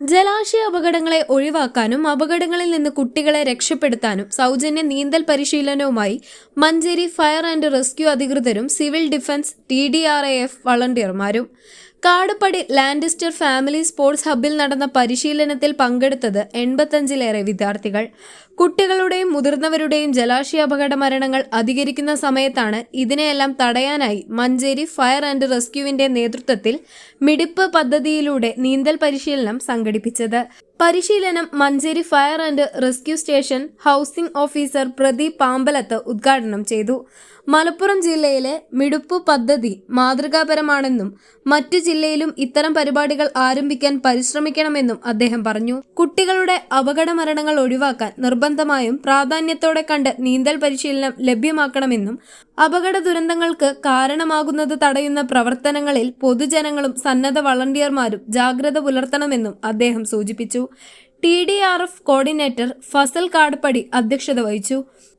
ജലാശയ അപകടങ്ങളെ ഒഴിവാക്കാനും അപകടങ്ങളിൽ നിന്ന് കുട്ടികളെ രക്ഷപ്പെടുത്താനും സൗജന്യ നീന്തൽ പരിശീലനവുമായി മഞ്ചേരി ഫയർ ആൻഡ് റെസ്ക്യൂ അധികൃതരും civil defence T D R A F വളണ്ടിയർമാരും. കാടുപടി ലാൻഡിസ്റ്റർ ഫാമിലി സ്പോർട്സ് ഹബ്ബിൽ നടന്ന പരിശീലനത്തിൽ പങ്കെടുത്തത് എൺപത്തഞ്ചിലേറെ വിദ്യാർത്ഥികൾ. കുട്ടികളുടെയും മുതിർന്നവരുടെയും ജലാശയ അപകട മരണങ്ങൾ അധികരിക്കുന്ന സമയത്താണ് ഇതിനെയെല്ലാം തടയാനായി മഞ്ചേരി ഫയർ ആൻഡ് റെസ്ക്യൂവിന്റെ നേതൃത്വത്തിൽ മിടിപ്പ് പദ്ധതിയിലൂടെ നീന്തൽ പരിശീലനം സംഘടിപ്പിച്ചത്. പരിശീലനം Manjeri fire and rescue station housing officer Pradeep Pambalath ഉദ്ഘാടനം ചെയ്തു. മലപ്പുറം ജില്ലയിലെ മിടുപ്പ് പദ്ധതി മാതൃകാപരമാണെന്നും മറ്റു ജില്ലയിലും ഇത്തരം പരിപാടികൾ ആരംഭിക്കാൻ പരിശ്രമിക്കണമെന്നും അദ്ദേഹം പറഞ്ഞു. കുട്ടികളുടെ അപകട മരണങ്ങൾ ഒഴിവാക്കാൻ നിർബന്ധമായും പ്രാധാന്യത്തോടെ കണ്ട് നീന്തൽ പരിശീലനം ലഭ്യമാക്കണമെന്നും അപകട ദുരന്തങ്ങൾക്ക് കാരണമാകുന്നത് തടയുന്ന പ്രവർത്തനങ്ങളിൽ പൊതുജനങ്ങളും സന്നദ്ധ വളണ്ടിയർമാരും ജാഗ്രത പുലർത്തണമെന്നും അദ്ദേഹം സൂചിപ്പിച്ചു. T D R F coordinator Fasal Kadappadi അധ്യക്ഷത വഹിച്ചു.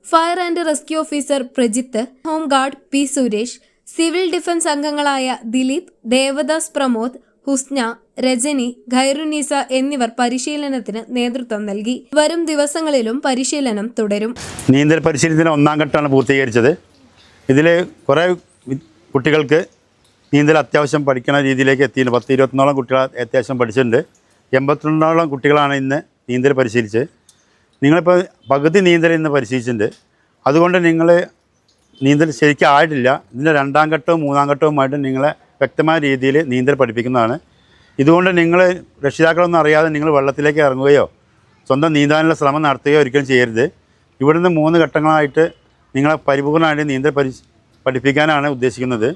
Fire and rescue officer Prajith home guard P Suresh civil defence അംഗങ്ങളായ ദിലീപ് ദേവദാസ് പ്രമോദ് ഹുസ്ന രജനി ഖൈറുനീസ എന്നിവർ പരിശീലനത്തിന് നേതൃത്വം നൽകി. വരും ദിവസങ്ങളിലും പരിശീലനം തുടരും. നീന്തൽ പരിശീലനത്തിന് ഒന്നാം ഘട്ടമാണ് പൂർത്തീകരിച്ചത്. ഇതിൽ കുറേ കുട്ടികൾക്ക് നീന്തൽ അത്യാവശ്യം പഠിക്കുന്ന രീതിയിലേക്ക് എത്തിയിട്ടുണ്ട്. പത്ത് ഇരുപത്തൊന്നോളം കുട്ടികൾ അത്യാവശ്യം പഠിച്ചിട്ടുണ്ട്. എൺപത്തിരണ്ടോളം കുട്ടികളാണ് ഇന്ന് നീന്തൽ പരിശീലിച്ചത്. നിങ്ങളിപ്പോൾ പകുതി നീന്തൽ ഇന്ന് പരിശീലിച്ചിട്ടുണ്ട്. അതുകൊണ്ട് നിങ്ങൾ നീന്തൽ ശരിക്കും ആയിട്ടില്ല. ഇതിന്റെ രണ്ടാം ഘട്ടവും മൂന്നാം ഘട്ടവുമായിട്ട് നിങ്ങളെ വ്യക്തമായ രീതിയിൽ നീന്തൽ പഠിപ്പിക്കുന്നതാണ്. ഇതുകൊണ്ട് നിങ്ങൾ രക്ഷിതാക്കളൊന്നും അറിയാതെ നിങ്ങൾ വെള്ളത്തിലേക്ക് ഇറങ്ങുകയോ സ്വന്തം നീന്താനുള്ള ശ്രമം നടത്തുകയോ ഒരിക്കലും ചെയ്യരുത്. ഇവിടുന്ന് മൂന്ന് ഘട്ടങ്ങളായിട്ട് നിങ്ങളെ പരിപൂർണമായിട്ട് നീന്തൽ പരി പഠിപ്പിക്കാനാണ് ഉദ്ദേശിക്കുന്നത്.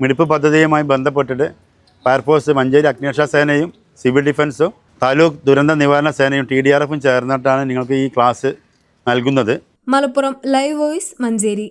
മിടിപ്പ് പദ്ധതിയുമായി ബന്ധപ്പെട്ടിട്ട് ഫയർഫോഴ്സ് മഞ്ചേരി അഗ്നിരക്ഷാ സേനയും സിവിൽ ഡിഫൻസും താലൂക്ക് ദുരന്ത നിവാരണ സേനയും ടി ഡി ആർ എഫും ചേർന്നിട്ടാണ് നിങ്ങൾക്ക് ഈ ക്ലാസ് നൽകുന്നത്. Malappuram live voice Manjeri.